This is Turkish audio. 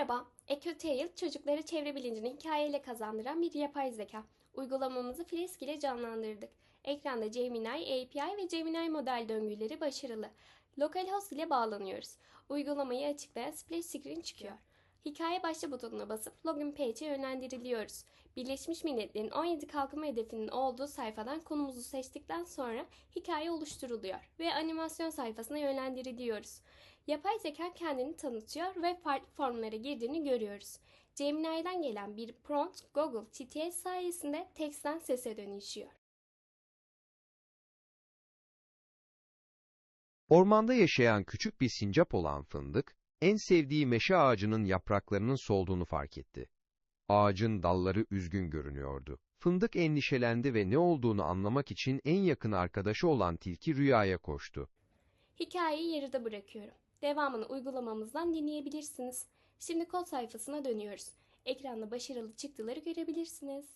Merhaba, EcoTail çocukları çevre bilincini hikayeyle kazandıran bir yapay zeka. Uygulamamızı Fresk ile canlandırdık. Ekranda Gemini API ve Gemini model döngüleri başarılı. Localhost ile bağlanıyoruz. Uygulamayı açıklayan splash screen çıkıyor. Hikaye başla butonuna basıp login page'e yönlendiriliyoruz. Birleşmiş Milletler'in 17 kalkınma hedefinin olduğu sayfadan konumuzu seçtikten sonra hikaye oluşturuluyor ve animasyon sayfasına yönlendiriliyoruz. Yapay zeka kendini tanıtıyor ve farklı formlara girdiğini görüyoruz. Gemini'den gelen bir prompt Google TTS sayesinde teksten sese dönüşüyor. Ormanda yaşayan küçük bir sincap olan fındık, en sevdiği meşe ağacının yapraklarının solduğunu fark etti. Ağacın dalları üzgün görünüyordu. Fındık endişelendi ve ne olduğunu anlamak için en yakın arkadaşı olan tilki rüyaya koştu. Hikayeyi yarıda bırakıyorum. Devamını uygulamamızdan dinleyebilirsiniz. Şimdi kod sayfasına dönüyoruz. Ekranda başarılı çıktıları görebilirsiniz.